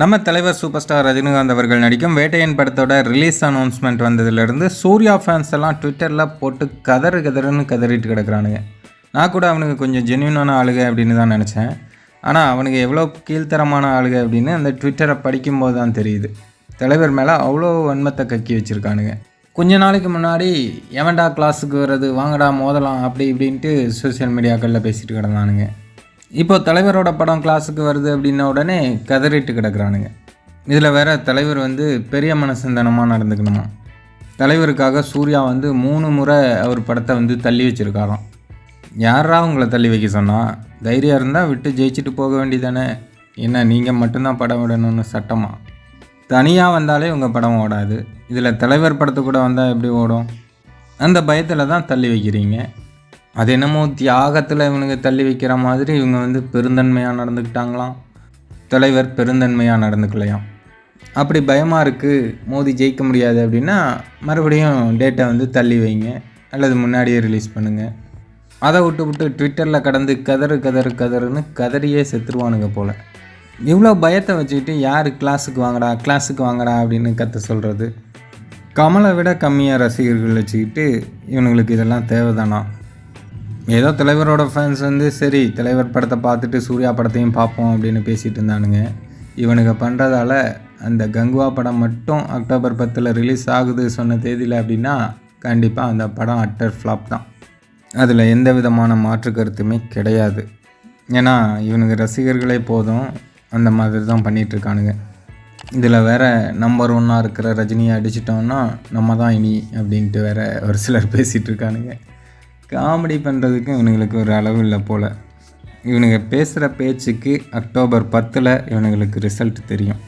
நம்ம தலைவர் super star Rajinikanth அவர்கள் நடிக்கும் வேட்டையன் படத்தோட ரிலீஸ் அனௌன்ஸ்மெண்ட் வந்ததுலேருந்து சூர்யா ஃபேன்ஸ் எல்லாம் ட்விட்டரில் போட்டு கதறு கதறுன்னு கதறிட்டு கிடக்குறானுங்க. நான் கூட அவனுக்கு கொஞ்சம் ஜென்யூனான ஆளுக அப்படின்னு தான் நினச்சேன். ஆனால் அவனுக்கு எவ்வளோ கீழ்த்தரமான ஆளுக அப்படின்னு அந்த ட்விட்டரை படிக்கும்போது தான் தெரியுது. தலைவர் மேலே அவ்வளோ வன்மத்தை கக்கி வச்சுருக்கானுங்க. கொஞ்ச நாளைக்கு முன்னாடி எவன்டா கிளாஸுக்கு வர்றது வாங்கடா மோதலாம் அப்படி இப்படின்ட்டு சோஷியல் மீடியாக்களில் பேசிட்டு கிடந்தானுங்க. இப்போ தலைவரோட படம் கிளாஸுக்கு வருது அப்படின்ன உடனே கதறிட்டு கிடக்குறானுங்க. இதில் வேற தலைவர் வந்து பெரிய மனசந்தனமாக நடந்துக்கணுமா? தலைவருக்காக சூர்யா வந்து மூணு முறை அவர் படத்தை வந்து தள்ளி வச்சுருக்காராம். யாரா உங்களை தள்ளி வைக்க சொன்னால் தைரியம் இருந்தால் விட்டு ஜெயிச்சுட்டு போக வேண்டியதானே? என்ன நீங்கள் மட்டும்தான் படம் விடணும்னு சட்டமா? தனியாக வந்தாலே உங்கள் படம் ஓடாது. இதில் தலைவர் படத்து கூட வந்தால் எப்படி ஓடும்? அந்த பயத்தில் தான் தள்ளி வைக்கிறீங்க. அது என்னமோ தியாகத்தில் இவனுங்க தள்ளி வைக்கிற மாதிரி இவங்க வந்து பெருந்தன்மையாக நடந்துக்கிட்டாங்களாம். தலைவர் பெருந்தன்மையாக நடந்துக்கலையாம். அப்படி பயமாக இருக்குது மோதி ஜெயிக்க முடியாது அப்படின்னா மறுபடியும் டேட்டை வந்து தள்ளி வைங்க அல்லது முன்னாடியே ரிலீஸ் பண்ணுங்கள் அதை விட்டு விட்டு ட்விட்டரில் கடந்து கதறு கதறு கதறுன்னு கதறியே செத்துருவானுங்க போல். இவ்வளோ பயத்தை வச்சுக்கிட்டு யார் கிளாஸுக்கு வாங்கடா கிளாஸுக்கு வாங்கடா அப்படின்னு கற்று சொல்கிறது கமலை விட கம்மியாக ரசிகர்கள் வச்சுக்கிட்டு இவனுங்களுக்கு இதெல்லாம் தேவைதானா? ஏதோ தலைவரோட ஃபேன்ஸ் வந்து சரி தலைவர் படத்தை பார்த்துட்டு சூர்யா படத்தையும் பார்ப்போம் அப்படின்னு பேசிகிட்டு இருந்தானுங்க. இவனுங்க பண்ணுறதால அந்த கங்குவா படம் மட்டும் அக்டோபர் பத்தில் ரிலீஸ் ஆகுது சொன்ன தேதியில் அப்படின்னா கண்டிப்பாக அந்த படம் அட்டர் ஃப்ளாப் தான். அதில் எந்த விதமான மாற்று கருத்துமே கிடையாது. ஏன்னா இவனுங்க ரசிகர்களே போதும் அந்த மாதிரி தான் பண்ணிகிட்ருக்கானுங்க இதில் வேற நம்பர் ஒன்னாக இருக்கிற ரஜினியை அடிச்சிட்டோன்னா நம்ம தான் இனி அப்படின்ட்டு வேற ஒரு சிலர் பேசிகிட்டு இருக்கானுங்க. காமெடி பண்ணுறதுக்கு இவனுங்களுக்கு ஒரு அளவு இல்லை போல். இவனுங்க பேசுகிற பேச்சுக்கு அக்டோபர் பத்தில் இவனுங்களுக்கு ரிசல்ட் தெரியும்.